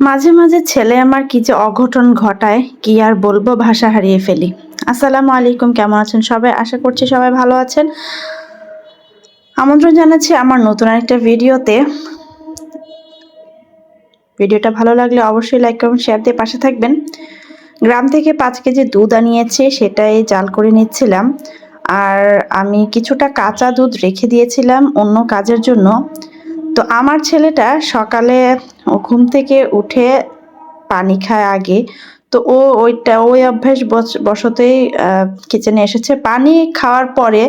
মাঝে মাঝে ছেলে আমার কি যে অঘটন ঘটায়, কি আর বলব, ভাষা হারিয়ে ফেলি। আসসালামু আলাইকুম, কেমন আছেন সবাই? আশা করছি সবাই ভালো আছেন। আমন্ত্রণ জানাচ্ছি আমার নতুন একটা ভিডিওতে। ভিডিওটা ভালো লাগলে অবশ্যই লাইক করুন শেয়ার দিয়ে পাশে থাকবেন। গ্রাম থেকে পাঁচ কেজি দুধ আনিয়েছি, সেটাই জাল করে নিচ্ছিলাম। আর আমি কিছুটা কাঁচা দুধ রেখে দিয়েছিলাম অন্য কাজের জন্য। তো আমার ছেলেটা সকালে ঘুম থেকে উঠে পানি খায় আগে। তো ও ওইটা, ওই অভ্যাস বশতেই কিচেনে এসেছে। পানি খাওয়ার পরে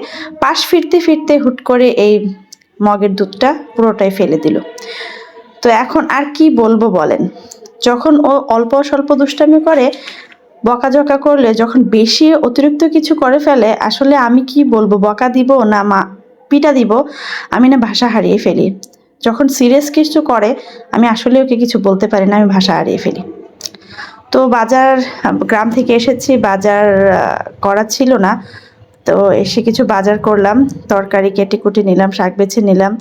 পাশ ফিরতে ফিরতে হুট করে এই মগের দুধটা পুরোটাই ফেলে দিল। তো এখন আর কি বলব বলেন? যখন ও অল্প স্বল্প দুষ্টামি করে, বকাঝকা করলে, যখন বেশি অতিরিক্ত কিছু করে ফেলে, আসলে আমি কি বলব? বকা দিব না মা, পিটা দিব, আমি না ভাষা হারিয়ে ফেলি। যখন সিরিয়াস কিছু করে, আমি আসলে ওকে কিছু বলতে পারি না, আমি ভাষা হারিয়ে ফেলি। তো বাজার, গ্রাম থেকে এসেছি, বাজার করা ছিল না। তো এসে কিছু বাজার করলাম, তরকারি কেটে কুটে নিলাম, শাক বেছে নিলাম।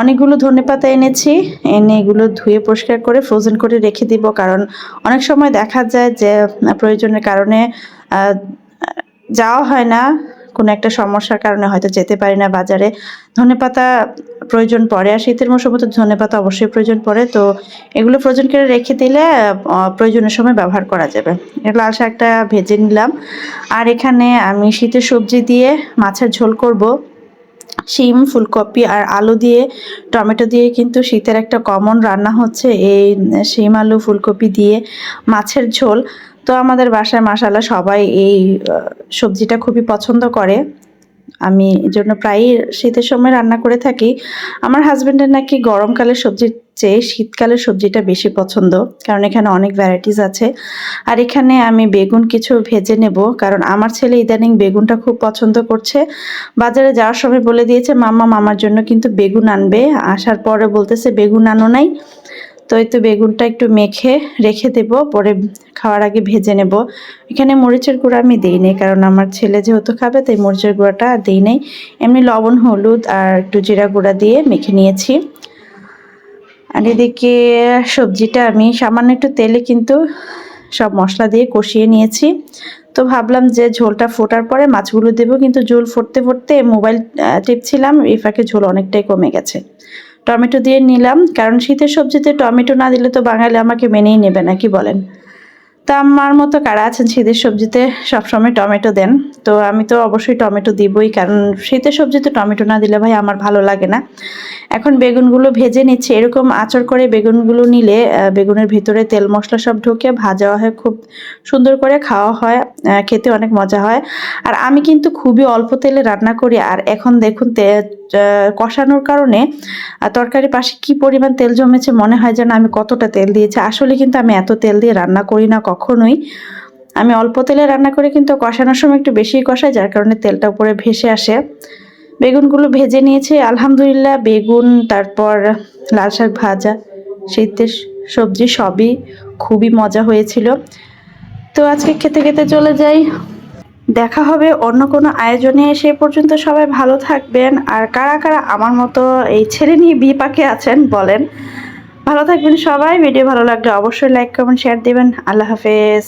অনেকগুলো ধনেপাতা এনেছি, এনে এগুলো ধুয়ে পরিষ্কার করে ফ্রোজেন করে রেখে দিব, কারণ অনেক সময় দেখা যায় যে, প্রয়োজনের কারণে যাওয়া হয় না। কোনো একটা সমস্যার কারণে হয়তো যেতে পারি না বাজারে। ধনেপাতা প্রয়োজন পড়ে। আর শীতের মৌসুমে তো ধনেপাতা অবশ্যই প্রয়োজন পড়ে। তো এগুলো ফ্রোজেন করে রেখে দিলে প্রয়োজনের সময় ব্যবহার করা যাবে। লাল শাকটা ভেজে নিলাম। আর এখানে আমি শীতের সবজি দিয়ে মাছের ঝোল করব। শিম, ফুলকপি আর আলু দিয়ে, টমেটো দিয়ে কিন্তু শীতের একটা কমন রান্না হচ্ছে এই শিম, আলু, ফুলকপি দিয়ে মাছের ঝোল। তো আমাদের বাসায় মাসালা সবাই এই সবজিটা খুবই পছন্দ করে। আমি এই জন্য প্রায়ই শীতের সময় রান্না করে থাকি। আমার হাজবেন্ডের নাকি গরমকালের সবজির চেয়ে শীতকালের সবজিটা বেশি পছন্দ, কারণ এখানে অনেক ভ্যারাইটিস আছে। আর এখানে আমি বেগুন কিছু ভেজে নেব, কারণ আমার ছেলে ইদানিং বেগুনটা খুব পছন্দ করছে। বাজারে যাওয়ার সময় বলে দিয়েছে, মাম্মা, মামার জন্য কিন্তু বেগুন আনবে। আসার পরে বলতেছে, বেগুন আনো নাই। তো এই তো বেগুনটা একটু মেখে রেখে দেব, পরে খাওয়ার আগে ভেজে নেব। এখানে মরিচের গুঁড়া আমি দিই নাই, কারণ আমার ছেলে যেহেতু খাবে, তাই মরিচের গুঁড়াটা দিই নাই। এমনি লবণ, হলুদ আর একটু জিরা গুঁড়া দিয়ে মেখে নিয়েছি। আর এদিকে সবজিটা আমি সামান্য একটু তেলে কিন্তু সব মশলা দিয়ে কষিয়ে নিয়েছি। তো ভাবলাম যে ঝোলটা ফোটার পরে মাছগুলো দেবো, কিন্তু ঝোল ফুটতে ফুটতে মোবাইল টিপছিলাম এই ফাঁকে ঝোল অনেকটাই কমে গেছে। টমেটো দিয়ে নিলাম, কারণ শীতের সবজিতে টমেটো না দিলে তো বাঙালি আমাকে মেনেই নেবে না, কি বলেন? তা আমার মতো কারা আছেন শীতের সবজিতে? সবসময় টমেটো দেন। তো আমি তো অবশ্যই টমেটো দিবই, কারণ শীতের সবজিতে টমেটো না দিলে ভাই আমার ভালো লাগে না। এখন বেগুনগুলো ভেজে নিচ্ছে। এরকম আঁচড় করে বেগুনগুলো নিলে বেগুনের ভিতরে তেল মশলা সব ঢুকে ভাজা হয়, খুব সুন্দর করে খাওয়া হয় খেতে অনেক মজা হয়। আর আমি কিন্তু খুবই অল্প তেলে রান্না করি, আর এখন দেখুন কষানোর কারণে তরকারির পাশে কি পরিমাণ তেল জমেছে মনে হয় যেন আমি কতটা তেল দিয়েছি। আসলে কিন্তু আমি এত তেল দিয়ে রান্না করি না কখনোই। আমি অল্প তেলে রান্না করে কিন্তু কষানোর সময় একটু বেশি কষাই, যার কারণে তেলটা উপরে ভেসে আসে। বেগুনগুলো ভেজে নিয়েছি, আলহামদুলিল্লাহ, বেগুন, তারপর লাল শাক ভাজা, শীতের সবজি সবই খুবই মজা হয়েছিল। তো আজকে খেতে খেতে চলে যাই। দেখা হবে অন্য কোনো আয়োজনে। সে পর্যন্ত সবাই ভালো থাকবেন। আর কারা কারা আমার মতো এই ছেলে নিয়ে বিপাকে আছেন বলেন। ভালো থাকবেন সবাই। ভিডিও ভালো লাগলে অবশ্যই লাইক কমেন্ট শেয়ার দিবেন। আল্লাহ হাফেজ।